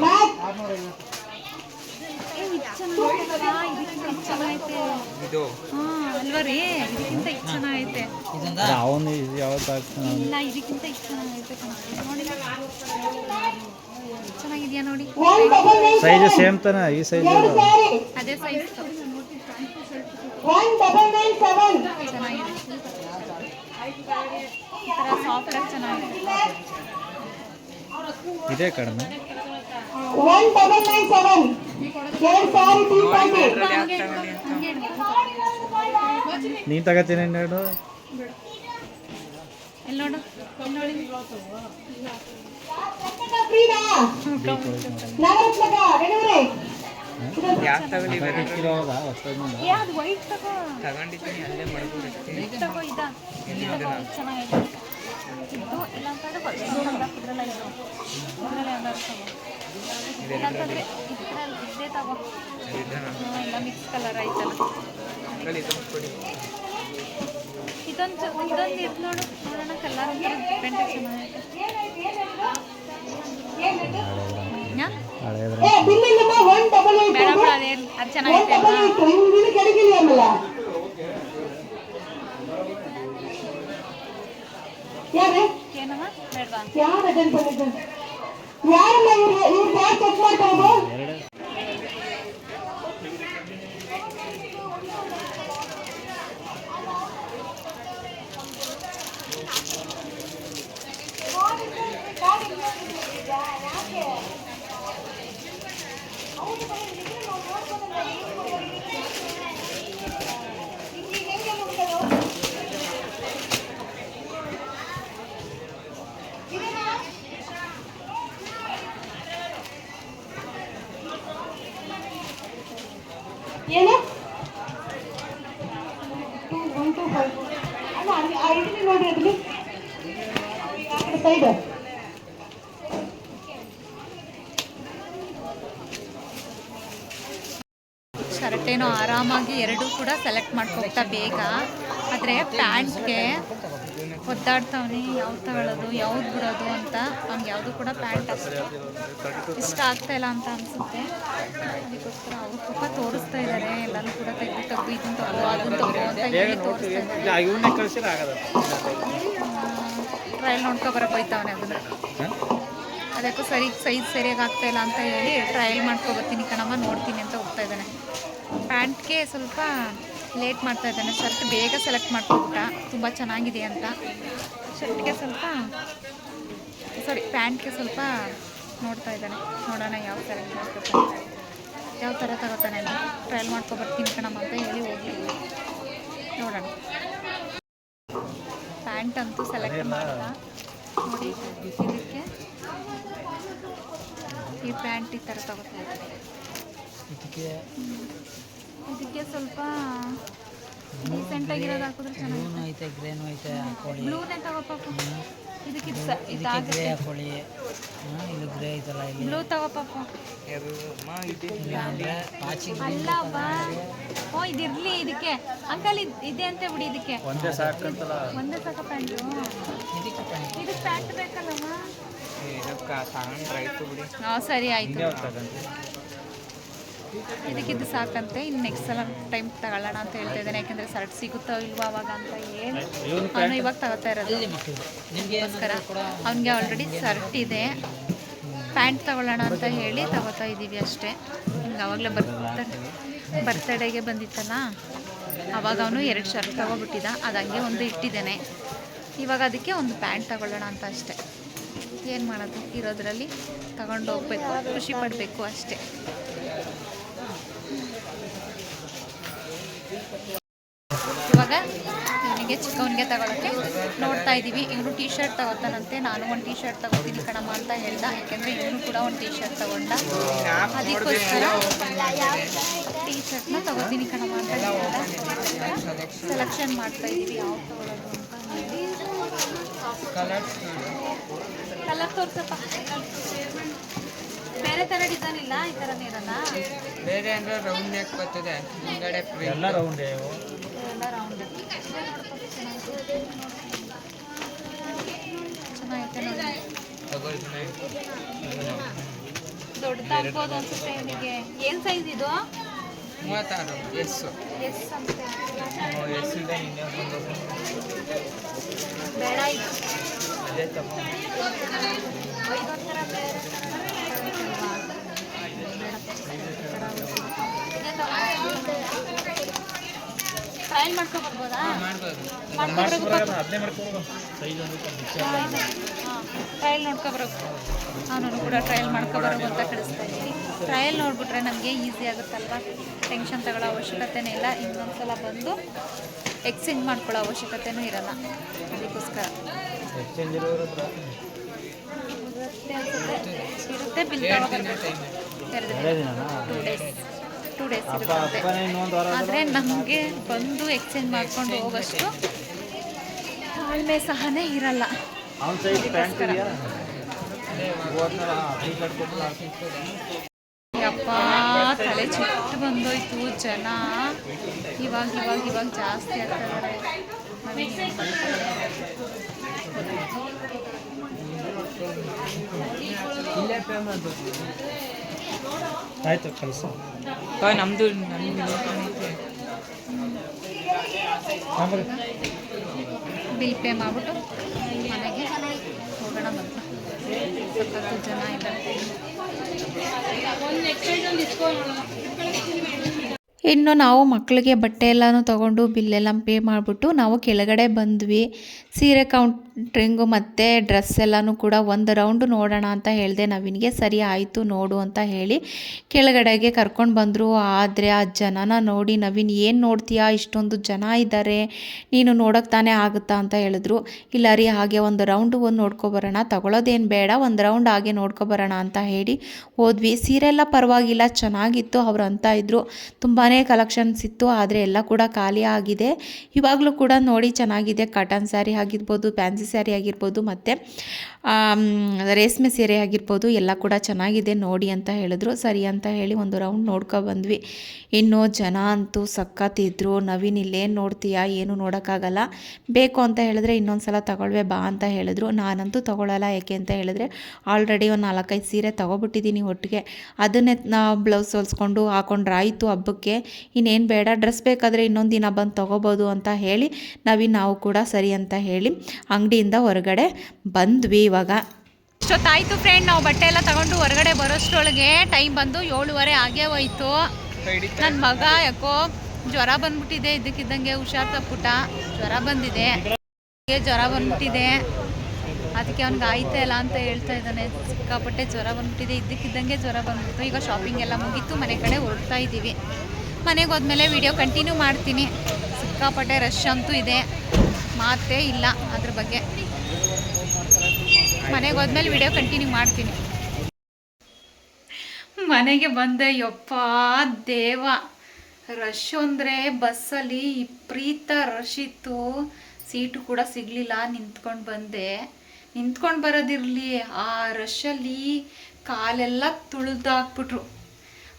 ಏ, ಇದ್ ಇದಕ್ಕಿಂತ ಇದ್ ಚೆನ್ನಾಗೈತೆ. ಇದು. ಹಾ ಅಲ್ವಾ ರೀ? ಇದಕ್ಕಿಂತ ಇದು ಚೆನ್ನಾಗೈತೆ. ಅವನು ಯಾವತ್ತು ಇಲ್ಲ ಇದಕ್ಕಿಂತ ಇಷ್ಟು ಚೆನ್ನಾಗೈತೆ ಕಣೋ. ನೋಡಿ. ಚೆನ್ನಾಗಿದ್ಯಾ ನೋಡಿ? ಸೈಜ್ ಸೇಮ್ ತಾನ ಈ ಸೈಜ್ ಅದೇ ಸೈಜ್ ಚೆನ್ನಾಗಿದೆ ಈ ಥರ ಸಾಫ್ಟಾಗಿ ಚೆನ್ನಾಗಿದೆ ಇದೇ ಕಡಿಮೆ. ನೀನು ತಗತ್ತೀನಿ ಎರಡು. ತಗೊಂಡಿದ್ದೀನಿ ಅಲ್ಲೇ ಮಡ್ಕೊಡಕ್ಕೆ ವೈಟ್ ತಗೋ ಇದ ಇದು ತಗೋ ಇದು ಚೆನ್ನಾಗೈತೆ ಇದು ಇಲ್ಲ ಅಂತಂದ್ರೆ ಹೊಸ ಇದ್ರಲ್ಲ ಇದು ಇದ್ರಲ್ಲಿ ಯಾವ್ದಾದ್ರು ತಗೋ ಇಲ್ಲ ಅಂತಂದ್ರೆ ಇದ್ರಲ್ಲಿ ಇದೇ ತಗೋ ಇದನ್ನ ಹ್ಮ್, ಎಲ್ಲ ಮಿಕ್ಸ್ ಕಲರ್ ಐತಲ್ಲ ಕಲಿ ಇದನ್ನ ಕೊಡಿ ಇದೊಂದು ಇದೊಂದು ಇದು ನೋಡು ನೋಡೋಣ ಕಲರ್ ಒಂಥರ ಡಿಫ್ರೆಂಟ್ ಚೆನ್ನಾಗೈತೆ ಯಾ? ಹಳೆಯದ್ರ ಬೇಡ ಬೇಡ ಅದೇ ಅದು ಚೆನ್ನಾಗೈತೆ ಅಲ್ವಾ ಏನಮ್ಮ ಬೇಡವಾ ಎರಡು ಏನು ಕೂಡ ಸೆಲೆಕ್ಟ್ ಮಾಡ್ಕೊತಾ ಬೇಗ. ಆದರೆ ಪ್ಯಾಂಟ್ಗೆ ಒದ್ದಾಡ್ತವನಿ ಯಾವ್ದು ತಗೊಳ್ಳೋದು ಯಾವ್ದು ಬಿಡೋದು ಅಂತ ಅವ್ನಿಗೆ ಯಾವುದು ಕೂಡ ಪ್ಯಾಂಟ್ ಅಷ್ಟು ಇಷ್ಟ ಆಗ್ತಾ ಇಲ್ಲ ಅಂತ ಅನಿಸುತ್ತೆ. ಅದಕ್ಕೋಸ್ಕರ ಅವ್ರು ತುಂಬ ತೋರಿಸ್ತಾ ಇದ್ದಾರೆ ಎಲ್ಲರೂ ಕೂಡ ತೆಗೆದು ತೆಗೆದು ಇದನ್ನು ತಗೋ ಅದನ್ನ ತಗೋ ಅಂತ ಹೇಳಿ ತೋರಿಸ್ತಾ ಇದ್ದಾರೆ ಟ್ರಯಲ್ ನೋಡ್ಕೊ ಬರಕ್ಕೆ ಹೋಯ್ತಾವನೆ ಅದನ್ನು. ಅದಕ್ಕೂ ಸರಿ ಸೈಜ್ ಸರಿಯಾಗಿ ಆಗ್ತಾ ಇಲ್ಲ ಅಂತ ಹೇಳಿ ಟ್ರಯಲ್ ಮಾಡ್ಕೊ ಬರ್ತೀನಿ ಕಣಮ್ಮ ನೋಡ್ತೀನಿ ಅಂತ ಪ್ಯಾಂಟ್ಗೆ ಸ್ವಲ್ಪ ಲೇಟ್ ಮಾಡ್ತಾ ಇದ್ದಾನೆ. ಶರ್ಟ್ ಬೇಗ ಸೆಲೆಕ್ಟ್ ಮಾಡ್ಕೊಬಿಟ್ಟ ತುಂಬ ಚೆನ್ನಾಗಿದೆ ಅಂತ. ಶರ್ಟ್ಗೆ ಸ್ವಲ್ಪ ಸಾರಿ ಪ್ಯಾಂಟ್ಗೆ ಸ್ವಲ್ಪ ನೋಡ್ತಾ ಇದ್ದಾನೆ. ನೋಡೋಣ ಯಾವ ಥರ ಮಾಡ್ಕೊತಾನೆ ಯಾವ ಥರ ತಗೋತಾನೆ ಅಂತ. ಟ್ರಯಲ್ ಮಾಡ್ಕೊಬರ್ತೀನಿ ಕಣಮ್ಮ ಅಂತ ಹೇಳಿ ಹೋಗಿ ನೋಡೋಣ. ಪ್ಯಾಂಟ್ ಅಂತೂ ಸೆಲೆಕ್ಟ್ ಮಾಡಿದ ನೋಡಿ ಇದಕ್ಕೆ ಈ ಪ್ಯಾಂಟ್ ಈ ಥರ ತಗೋತಾ ಇದ್ದೀನಿ. ಇದಕ್ಕೆ ಸ್ವಲ್ಪ ಹಾಕಿದ್ರೆ ಚೆನ್ನಾಗಿ ಐತೆ ಗ್ರೇನು ಐತೆ ಹಾಕೊಳ್ಳಿ ಬ್ಲೂನೇ ತಗೋಪ್ಪ. ಇದಕ್ಕೆ ಇದು ಇದಕ್ಕೆ ಗ್ರೇ ಇದಾಗುತ್ತೆ ಹಾಕೊಳ್ಳಿ ಹಾಂ ಇದು ಗ್ರೇ ಐತಲ್ಲ ಇಲ್ಲಿ. ಬ್ಲೂ ತಗೋಪ್ಪ. ಅಲ್ಲ ಬಾ ಓ ಇದಿರ್ಲಿ ಇದಕ್ಕೆ. ಅಂಕಲ್ ಇದು ಅಂತ ಬಿಡಿ ಇದಕ್ಕೆ. ಒಂದೇ ಸಾಕಂತಲ್ಲ. ಒಂದೇ ಸಾಕ ಪ್ಯಾಂಟು. ಇದಕ್ಕೆ ಪ್ಯಾಂಟ್. ಇದಕ್ಕೆ ಪ್ಯಾಂಟ್ ಬೇಕಲ್ಲಮ್ಮ? ಬಿಡಿ. ಹಾಂ ಸರಿ ಆಯ್ತು. ಇದಕ್ಕಿದ್ದು ಸಾಕಂತೆ. ಇನ್ನು ನೆಕ್ಸ್ಟ್ ಸಲ ಟೈಮ್ ತಗೊಳ್ಳೋಣ ಅಂತ ಹೇಳ್ತಾ ಇದ್ದಾನೆ. ಯಾಕೆಂದರೆ ಸರ್ಟ್ ಸಿಗುತ್ತೋ ಇಲ್ವೋ ಅವಾಗ ಅಂತ ಏನು ಅವನು ಇವಾಗ ತಗೋತಾ ಇರೋದು. ಅದಕ್ಕೋಸ್ಕರ ಅವನಿಗೆ ಆಲ್ರೆಡಿ ಸರ್ಟ್ ಇದೆ. ಪ್ಯಾಂಟ್ ತಗೊಳ್ಳೋಣ ಅಂತ ಹೇಳಿ ತಗೋತಾ ಇದ್ದೀವಿ ಅಷ್ಟೇ. ಹಿಂಗೆ ಅವಾಗಲೇ ಬರ್ತ ಬರ್ತಡೇಗೆ ಬಂದಿತ್ತಲ್ಲ, ಅವಾಗ ಅವನು ಎರಡು ಶರ್ಟ್ ತಗೋಬಿಟ್ಟಿದ್ದ. ಅದು ಹಂಗೆ ಒಂದು ಇಟ್ಟಿದ್ದೇನೆ. ಇವಾಗ ಅದಕ್ಕೆ ಒಂದು ಪ್ಯಾಂಟ್ ತಗೊಳ್ಳೋಣ ಅಂತ ಅಷ್ಟೆ. ಏನು ಮಾಡೋದು? ಇರೋದ್ರಲ್ಲಿ ತಗೊಂಡು ಹೋಗ್ಬೇಕು ಖುಷಿ ಪಡಬೇಕು ಅಷ್ಟೇ. ಇವಾಗ ಇವನಿಗೆ ಚಿಕ್ಕವನಿಗೆ ತಗೊಳಕ್ಕೆ ನೋಡ್ತಾ ಇದ್ದೀವಿ. ಇವನು ಟೀ ಶರ್ಟ್ ತಗೋತಾನಂತೆ. ನಾನು ಒಂದು ಟೀ ಶರ್ಟ್ ತಗೋತೀನಿ ಕಣಮ್ಮ ಅಂತ ಹೇಳ್ದ. ಯಾಕೆಂದರೆ ಇವನು ಕೂಡ ಒಂದು ಟೀ ಶರ್ಟ್ ತಗೊಂಡ. ಅದಕ್ಕೋಸ್ಕರ ಟೀ ಶರ್ಟ್ನ ತಗೋತೀನಿ ಕಣಮ್ಮ ಅಂತ ಹೇಳ್ದ. ಸೆಲೆಕ್ಷನ್ ಮಾಡ್ತಾ ಇದ್ದೀವಿ ಯಾವ ತಗೊಳ್ಳೋದು ಅಂತ ಹೇಳಿ. ಕಲರ್ ತೋರ್ಸಪ್ಪ. ಬೇರೆ ಥರ ಡಿಸೈನ್ ಇಲ್ಲ? ಈ ಥರನೇ ಇರಲ್ಲ ಬೇರೆ ಅಂದ್ರೆ ರೌಂಡ್ ನೆಕ್ ಬರ್ತದೆ. ಹಿಂಗಡೆ ಎಲ್ಲ ರೌಂಡ್ ಎಲ್ಲ ರೌಂಡ್ ಚೆನ್ನಾಗೈತೆ ನೋಡಿ ದೊಡ್ಡದಾಗ್ಬೋದು ಅನ್ಸುತ್ತೆ ಇವನಿಗೆ ಏನು ಸೈಜ್ ಇದು ಮೂವತ್ತಾರು ಎಸ್ ಎಸ್ ಎಸ್ ಇದೆ ಇನ್ನೊಂದು ಬೇಡ ಇದು ತಗೋ ಇದೊಂಥರ ಟ್ರಯಲ್ ಮಾಡ್ಕೊ ಬರ್ಬೋದಾ ಟ್ರಯಲ್ ನೋಡ್ಕೊಬರೋದು ಅವನು ಕೂಡ ಟ್ರಯಲ್ ಮಾಡ್ಕೊಬರೋದು ಅಂತ ಕಳಿಸ್ತಾ ಇದ್ದೀನಿ. ಟ್ರಯಲ್ ನೋಡಿಬಿಟ್ರೆ ನಮಗೆ ಈಸಿ ಆಗುತ್ತಲ್ವ? ಟೆನ್ಷನ್ ತಗೊಳ್ಳೋ ಅವಶ್ಯಕತೆನೇ ಇಲ್ಲ. ಇನ್ನೊಂದ್ಸಲ ಬಂದು ಎಕ್ಸ್ಚೇಂಜ್ ಮಾಡ್ಕೊಳ್ಳೋ ಅವಶ್ಯಕತೆನೂ ಇರಲ್ಲ. ಅದಕ್ಕೋಸ್ಕರ. ಇರುತ್ತೆ ಬಿಲ್ ಎರಡು ಡೇಸ್ ಟೂ ಡೇಸ್ ಇರುತ್ತೆ ಆದರೆ ನಮಗೆ ಬಂದು ಎಕ್ಸ್ಚೇಂಜ್ ಮಾಡ್ಕೊಂಡು ಹೋಗೋಷ್ಟು ತಾಳ್ಮೆ ಸಹನೇ ಇರಲ್ಲ. ಯಪ್ಪ ತಲೆ ಚಿಟ್ಟು ಬಂದೋಯ್ತು ಜನ. ಇವಾಗ ಇವಾಗ ಇವಾಗ ಜಾಸ್ತಿ ಆಗ್ತಾ ಇದ್ದಾರೆ ಇಲ್ಲೇ ಪೇ ಮಾಡ್ಬೋದು ಆಯ್ತು ಕಳಿಸು. ನಮ್ಮದು ನಮ್ದು ಬಿಲ್ ಪೇ ಮಾಡಿಬಿಟ್ಟು ಮನೆಗೆ ಹೋಗೋಣ ಬಂತು ಸಖತ್ತು ಜನ ಇದ್ದಾರೆ. ಇನ್ನು ನಾವು ಮಕ್ಕಳಿಗೆ ಬಟ್ಟೆ ಎಲ್ಲನೂ ತೊಗೊಂಡು ಬಿಲ್ಲೆಲ್ಲ ಪೇ ಮಾಡಿಬಿಟ್ಟು ನಾವು ಕೆಳಗಡೆ ಬಂದ್ವಿ. ಸೀರೆ ಕೌಂಟ್ರಿಂಗು ಮತ್ತು ಡ್ರೆಸ್ ಎಲ್ಲನೂ ಕೂಡ ಒಂದು ರೌಂಡು ನೋಡೋಣ ಅಂತ ಹೇಳಿದೆ. ನವೀನ್ಗೆ ಸರಿ ಆಯಿತು, ನೋಡು ಅಂತ ಹೇಳಿ ಕೆಳಗಡೆಗೆ ಕರ್ಕೊಂಡು ಬಂದರು. ಆದರೆ ಆ ಜನನ ನೋಡಿ, ನವೀನ್, ಏನು ನೋಡ್ತೀಯಾ? ಇಷ್ಟೊಂದು ಜನ ಇದ್ದಾರೆ ನೀನು ನೋಡೋಕ್ಕೆ ತಾನೇ ಆಗುತ್ತಾ? ಅಂತ ಹೇಳಿದ್ರು. ಇಲ್ಲ ರೀ, ಹಾಗೆ ಒಂದು ರೌಂಡು ಒಂದು ನೋಡ್ಕೊಬರೋಣ ತಗೊಳ್ಳೋದೇನು ಬೇಡ. ಒಂದು ರೌಂಡ್ ಹಾಗೆ ನೋಡ್ಕೊಬರೋಣ ಅಂತ ಹೇಳಿ ಹೋದ್ವಿ. ಸೀರೆ ಎಲ್ಲ ಪರವಾಗಿಲ್ಲ, ಚೆನ್ನಾಗಿತ್ತು. ಅವ್ರು ಅಂತ ಇದ್ರು. ತುಂಬಾ ಕಲೆಕ್ಷನ್ಸ್ ಇತ್ತು ಆದರೆ ಎಲ್ಲ ಕೂಡ ಖಾಲಿ ಆಗಿದೆ. ಇವಾಗಲೂ ಕೂಡ ನೋಡಿ ಚೆನ್ನಾಗಿದೆ. ಕಾಟನ್ ಸ್ಯಾರಿ ಆಗಿರ್ಬೋದು, ಫ್ಯಾನ್ಸಿ ಸ್ಯಾರಿ ಆಗಿರ್ಬೋದು ಮತ್ತು ರೇಷ್ಮೆ ಸೀರೆ ಆಗಿರ್ಬೋದು ಎಲ್ಲ ಕೂಡ ಚೆನ್ನಾಗಿದೆ ನೋಡಿ ಅಂತ ಹೇಳಿದ್ರು. ಸರಿ ಅಂತ ಹೇಳಿ ಒಂದು ರೌಂಡ್ ನೋಡ್ಕೊ ಬಂದ್ವಿ. ಇನ್ನೂ ಜನ ಅಂತೂ ಸಖತ್ತಿದ್ರು ನವೀನ್ ಇಲ್ಲೇನು ನೋಡ್ತೀಯಾ? ಏನು ನೋಡೋಕ್ಕಾಗಲ್ಲ. ಬೇಕು ಅಂತ ಹೇಳಿದ್ರೆ ಇನ್ನೊಂದು ಸಲ ತಗೊಳ್ವೆ, ಬಾ ಅಂತ ಹೇಳಿದ್ರು. ನಾನಂತೂ ತೊಗೊಳ್ಳಲ್ಲ ಯಾಕೆ ಅಂತ ಹೇಳಿದ್ರೆ ಆಲ್ರೆಡಿ ಒಂದು ನಾಲ್ಕೈದು ಸೀರೆ ತೊಗೊಬಿಟ್ಟಿದ್ದೀನಿ ಒಟ್ಟಿಗೆ. ಅದನ್ನೇ ಬ್ಲೌಸ್ ಹೊಲ್ಸ್ಕೊಂಡು ಹಾಕೊಂಡ್ರೆ ಆಯಿತು ಹಬ್ಬಕ್ಕೆ. ಇನ್ನೇನು ಬೇಡ, ಡ್ರೆಸ್ ಬೇಕಾದರೆ ಇನ್ನೊಂದು ದಿನ ಬಂದು ತೊಗೋಬೋದು ಅಂತ ಹೇಳಿ ನವೀನ್ ನಾವು ಕೂಡ ಸರಿ ಅಂತ ಹೇಳಿ ಅಂಗಡಿಯಿಂದ ಹೊರಗಡೆ ಬಂದ್ವಿ ಇವಾಗ. ಇಷ್ಟೊತ್ತಾಯಿತು ಫ್ರೆಂಡ್ ನಾವು ಬಟ್ಟೆ ಎಲ್ಲ ತಗೊಂಡು ಹೊರಗಡೆ ಬರೋಷ್ಟರೊಳಗೆ ಟೈಮ್ ಬಂದು ಏಳುವರೆ ಆಗೇ ಹೋಯ್ತು. ನನ್ನ ಮಗ ಯಾಕೋ ಜ್ವರ ಬಂದ್ಬಿಟ್ಟಿದೆ ಇದಕ್ಕಿದ್ದಂಗೆ ಹುಷಾರ್ ತಪ್ಪುಟ. ಜ್ವರ ಬಂದಿದೆ. ಜ್ವರ ಬಂದ್ಬಿಟ್ಟಿದೆ. ಅದಕ್ಕೆ ಅವ್ನಿಗೆ ಆಯ್ತಾ ಇಲ್ಲ ಅಂತ ಹೇಳ್ತಾ ಇದ್ದಾನೆ. ಸಿಕ್ಕಾಪಟ್ಟೆ ಜ್ವರ ಬಂದ್ಬಿಟ್ಟಿದೆ, ಇದ್ದಕ್ಕಿದ್ದಂಗೆ ಜ್ವರ ಬಂದ್ಬಿಟ್ಟು ಈಗ ಶಾಪಿಂಗ್ ಎಲ್ಲ ಮುಗೀತು, ಮನೆ ಕಡೆ ಹೊರಡ್ತಾ ಇದ್ದೀವಿ. ಮನೆಗೆ ಹೋದ್ಮೇಲೆ ವಿಡಿಯೋ ಕಂಟಿನ್ಯೂ ಮಾಡ್ತೀನಿ. ಸಿಕ್ಕಾಪಟ್ಟೆ ರಶ್ ಅಂತೂ ಇದೆ. ಮಾತೇ ಇಲ್ಲ ಅದ್ರ ಬಗ್ಗೆ. ಮನೆಗೆ ಹೋದ್ಮೇಲೆ ವಿಡಿಯೋ ಕಂಟಿನ್ಯೂ ಮಾಡ್ತೀನಿ. ಮನೆಗೆ ಬಂದೆ, ಯಪ್ಪ ದೇವ. ರಶ್ ಅಂದರೆ ಬಸ್ಸಲ್ಲಿ ವಿಪರೀತ ರಶ್ ಇತ್ತು. ಸೀಟು ಕೂಡ ಸಿಗಲಿಲ್ಲ, ನಿಂತ್ಕೊಂಡು ಬಂದೆ. ನಿಂತ್ಕೊಂಡು ಬರೋದಿರಲಿ, ಆ ರಶಲ್ಲಿ ಕಾಲೆಲ್ಲ ತುಳಿದಾಕ್ಬಿಟ್ರು.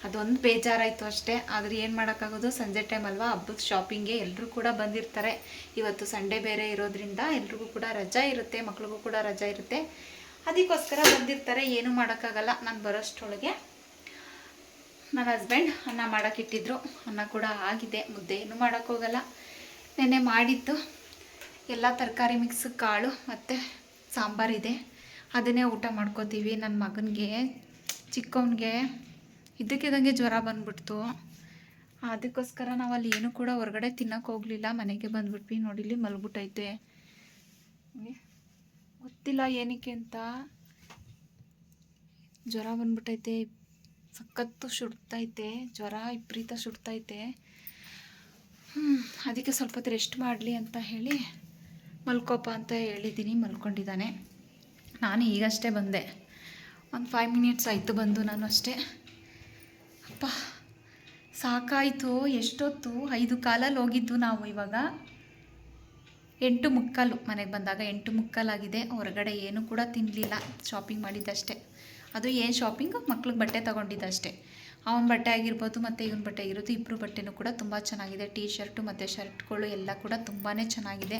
ಅದೊಂದು ಬೇಜಾರಾಯಿತು ಅಷ್ಟೇ. ಆದರೆ ಏನು ಮಾಡೋಕ್ಕಾಗೋದು? ಸಂಜೆ ಟೈಮ್ ಅಲ್ವಾ? ಹಬ್ಬದ ಶಾಪಿಂಗ್ಗೆ ಎಲ್ಲರೂ ಕೂಡ ಬಂದಿರ್ತಾರೆ. ಇವತ್ತು ಸಂಡೇ ಬೇರೆ ಇರೋದ್ರಿಂದ ಎಲ್ರಿಗೂ ಕೂಡ ರಜಾ ಇರುತ್ತೆ, ಮಕ್ಳಿಗೂ ಕೂಡ ರಜಾ ಇರುತ್ತೆ. ಅದಕ್ಕೋಸ್ಕರ ಬಂದಿರ್ತಾರೆ. ಏನೂ ಮಾಡೋಕ್ಕಾಗಲ್ಲ. ನಾನು ಬರೋಷ್ಟೊಳಗೆ ನನ್ನ ಹಸ್ಬೆಂಡ್ ಅನ್ನ ಮಾಡೋಕ್ಕಿಟ್ಟಿದ್ರು ಅನ್ನ ಕೂಡ ಆಗಿದೆ. ಮುದ್ದೆ ಏನೂ ಮಾಡೋಕ್ಕೋಗಲ್ಲ ನೆನ್ನೆ ಮಾಡಿದ್ದು ಎಲ್ಲ ತರಕಾರಿ ಮಿಕ್ಸ್ ಕಾಳು ಮತ್ತು ಸಾಂಬಾರಿದೆ ಅದನ್ನೇ ಊಟ ಮಾಡ್ಕೋತೀವಿ. ನನ್ನ ಮಗನಿಗೆ, ಚಿಕ್ಕವನಿಗೆ ಇದ್ದಕ್ಕಿದ್ದಂಗೆ ಜ್ವರ ಬಂದ್ಬಿಡ್ತು. ಅದಕ್ಕೋಸ್ಕರ ನಾವು ಅಲ್ಲಿ ಏನೂ ಕೂಡ ಹೊರಗಡೆ ತಿನ್ನಕ್ಕೆ ಹೋಗಲಿಲ್ಲ. ಮನೆಗೆ ಬಂದ್ಬಿಟ್ವಿ. ನೋಡಿ ಇಲ್ಲಿ ಮಲಗ್ಬಿಟ್ಟೈತೆ. ಗೊತ್ತಿಲ್ಲ ಏನಕ್ಕೆ ಅಂತ. ಜ್ವರ ಬಂದ್ಬಿಟ್ಟೈತೆ ಸಖತ್ತು ಸುಡ್ತೈತೆ. ಜ್ವರ ವಿಪರೀತ ಸುಡ್ತೈತೆ. ಹ್ಞೂ ಅದಕ್ಕೆ ಸ್ವಲ್ಪ ಹೊತ್ತು ರೆಸ್ಟ್ ಮಾಡಲಿ ಅಂತ ಹೇಳಿ ಮಲ್ಕೋಪ ಅಂತ ಹೇಳಿದ್ದೀನಿ. ಮಲ್ಕೊಂಡಿದ್ದಾನೆ. ನಾನು ಈಗಷ್ಟೇ ಬಂದೆ. ಒಂದು ಫೈವ್ ಮಿನಿಟ್ಸ್ ಆಯಿತು ಬಂದು ನಾನು ಅಷ್ಟೇ. ಅಪ್ಪ, ಸಾಕಾಯಿತು ಎಷ್ಟೊತ್ತು? ಐದು ಕಾಲಲ್ಲಿ ಹೋಗಿದ್ದು ನಾವು ಇವಾಗ. ಎಂಟು ಮುಕ್ಕಾಲು, ಮನೆಗೆ ಬಂದಾಗ ಎಂಟು ಮುಕ್ಕಾಲಾಗಿದೆ. ಹೊರಗಡೆ ಏನು ಕೂಡ ತಿನ್ನಲಿಲ್ಲ ಶಾಪಿಂಗ್ ಮಾಡಿದ್ದಷ್ಟೇ. ಅದು ಏನು ಶಾಪಿಂಗು? ಮಕ್ಳಿಗೆ ಬಟ್ಟೆ ತೊಗೊಂಡಿದ್ದಷ್ಟೇ. ಅವನ ಬಟ್ಟೆ ಆಗಿರ್ಬೋದು ಮತ್ತು ಇವನ ಬಟ್ಟೆ ಆಗಿರೋದು ಇಬ್ಬರು ಬಟ್ಟೆನೂ ಕೂಡ ತುಂಬ ಚೆನ್ನಾಗಿದೆ. ಟೀ ಶರ್ಟು ಮತ್ತು ಶರ್ಟ್ಗಳು ಎಲ್ಲ ಕೂಡ ತುಂಬಾ ಚೆನ್ನಾಗಿದೆ.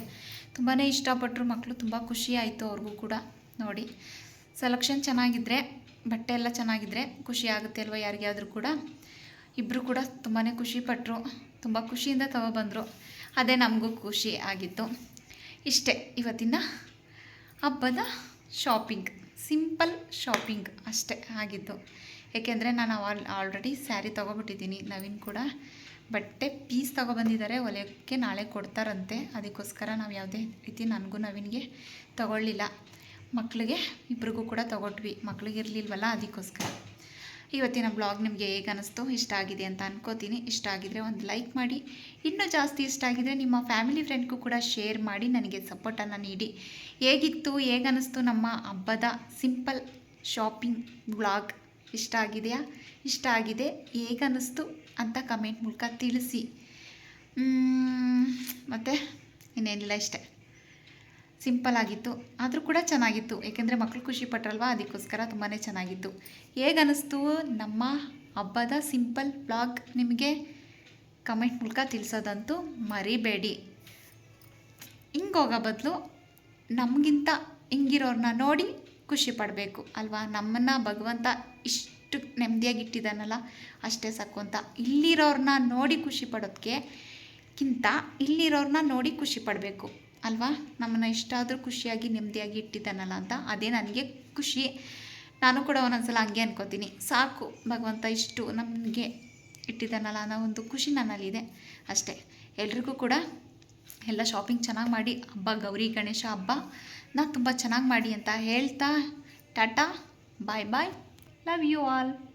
ತುಂಬಾ ಇಷ್ಟಪಟ್ಟರು ಮಕ್ಕಳು ತುಂಬ ಖುಷಿ ಆಯಿತು ಅವ್ರಿಗೂ ಕೂಡ. ನೋಡಿ, ಸೆಲೆಕ್ಷನ್ ಚೆನ್ನಾಗಿದ್ದರೆ ಬಟ್ಟೆ ಎಲ್ಲ ಚೆನ್ನಾಗಿದ್ದರೆ ಖುಷಿ ಆಗುತ್ತೆ ಅಲ್ವ ಯಾರಿಗಾದರೂ ಕೂಡ? ಇಬ್ಬರು ಕೂಡ ತುಂಬಾ ಖುಷಿಪಟ್ಟರು ತುಂಬ ಖುಷಿಯಿಂದ ತಗೊಬಂದರು ಅದೇ ನಮಗೂ ಖುಷಿ ಆಗಿತ್ತು. ಇಷ್ಟೇ ಇವತ್ತಿನ ಹಬ್ಬದ ಶಾಪಿಂಗ್ ಸಿಂಪಲ್ ಶಾಪಿಂಗ್ ಅಷ್ಟೇ ಆಗಿತ್ತು. ಏಕೆಂದರೆ ನಾನು ಆಲ್ ಆಲ್ರೆಡಿ ಸ್ಯಾರಿ ತೊಗೊಬಿಟ್ಟಿದ್ದೀನಿ. ನವೀನ್ ಕೂಡ ಬಟ್ಟೆ ಪೀಸ್ ತೊಗೊಬಂದಿದ್ದಾರೆ. ಹೊಲಿಯೋಕ್ಕೆ ನಾಳೆ ಕೊಡ್ತಾರಂತೆ. ಅದಕ್ಕೋಸ್ಕರ ನಾವು ಯಾವುದೇ ರೀತಿ ನನಗೂ ನವೀನ್ಗೆ ತೊಗೊಳ್ಳಿಲ್ಲ. ಮಕ್ಕಳಿಗೆ ಇಬ್ರಿಗೂ ಕೂಡ ತೊಗೊಟ್ವಿ. ಮಕ್ಕಳಿಗೆ ಇರಲಿಲ್ವಲ್ಲ ಅದಕ್ಕೋಸ್ಕರ. ಇವತ್ತಿನ ಬ್ಲಾಗ್ ನಿಮಗೆ ಹೇಗೆ ಅನ್ನಿಸ್ತು ಇಷ್ಟ ಆಗಿದೆ ಅಂತ ಅನ್ಕೋತೀನಿ. ಇಷ್ಟ ಆಗಿದರೆ ಒಂದು ಲೈಕ್ ಮಾಡಿ. ಇನ್ನೂ ಜಾಸ್ತಿ ಇಷ್ಟ ಆಗಿದರೆ ನಿಮ್ಮ ಫ್ಯಾಮಿಲಿ ಫ್ರೆಂಡ್ಗೂ ಕೂಡ ಶೇರ್ ಮಾಡಿ, ನನಗೆ ಸಪೋರ್ಟನ್ನು ನೀಡಿ. ಹೇಗಿತ್ತು? ಹೇಗನ್ನಿಸ್ತು ನಮ್ಮ ಹಬ್ಬದ ಸಿಂಪಲ್ ಶಾಪಿಂಗ್ ಬ್ಲಾಗ್ ಇಷ್ಟ ಆಗಿದೆಯಾ? ಇಷ್ಟ ಆಗಿದೆ. ಹೇಗೆ ಅನ್ನಿಸ್ತು ಅಂತ ಕಮೆಂಟ್ ಮೂಲಕ ತಿಳಿಸಿ. ಮತ್ತು ಇನ್ನೇನಿಲ್ಲ ಇಷ್ಟೇ. ಸಿಂಪಲ್ ಆಗಿತ್ತು. ಆದರೂ ಕೂಡ ಚೆನ್ನಾಗಿತ್ತು. ಏಕೆಂದರೆ ಮಕ್ಕಳು ಖುಷಿ ಪಟ್ರಲ್ವ? ಅದಕ್ಕೋಸ್ಕರ ತುಂಬಾ ಚೆನ್ನಾಗಿತ್ತು. ಹೇಗೆ ಅನ್ನಿಸ್ತು ನಮ್ಮ ಹಬ್ಬದ ಸಿಂಪಲ್ ಬ್ಲಾಗ್ ನಿಮಗೆ ಕಮೆಂಟ್ ಮೂಲಕ ತಿಳಿಸೋದಂತೂ ಮರಿಬೇಡಿ. ಹಿಂಗೆ ಹೋಗೋ ಬದಲು ನಮಗಿಂತ ಹಿಂಗಿರೋರನ್ನ ನೋಡಿ ಖುಷಿ ಪಡಬೇಕು. ಅಲ್ವಾ? ನಮ್ಮನ್ನು ಭಗವಂತ ಇಷ್ಟು ನೆಮ್ಮದಿಯಾಗಿ ಇಟ್ಟಿದ್ದಾನಲ್ಲ, ಅಷ್ಟೇ ಸಾಕು ಅಂತ. ಇಲ್ಲಿರೋರನ್ನ ನೋಡಿ ಖುಷಿ ಪಡೋದಕ್ಕೆ ಕಿಂತ ಇಲ್ಲಿರೋರನ್ನ ನೋಡಿ ಖುಷಿ ಪಡಬೇಕು. ಅಲ್ವಾ? ನಮ್ಮನ್ನು ಇಷ್ಟಾದರೂ ಖುಷಿಯಾಗಿ, ನೆಮ್ಮದಿಯಾಗಿ ಇಟ್ಟಿದ್ದಾನಲ್ಲ ಅಂತ ಅದೇ ನನಗೆ ಖುಷಿ. ನಾನು ಕೂಡ ಒಂದೊಂದ್ಸಲ ಹಂಗೆ ಅನ್ಕೋತೀನಿ. ಸಾಕು ಭಗವಂತ ಇಷ್ಟು ನಮಗೆ ಇಟ್ಟಿದ್ದಾನಲ್ಲ ಅನ್ನೋ ಒಂದು ಖುಷಿ ನನ್ನಲ್ಲಿದೆ ಅಷ್ಟೇ. ಎಲ್ರಿಗೂ ಕೂಡ ಎಲ್ಲ ಶಾಪಿಂಗ್ ಚೆನ್ನಾಗಿ ಮಾಡಿ. ಹಬ್ಬ, ಗೌರಿ, ಗಣೇಶ ಹಬ್ಬ. ನಾ ತುಂಬ ಚೆನ್ನಾಗಿ ಮಾಡಿ ಅಂತ ಹೇಳ್ತಾ, tata bye bye love you all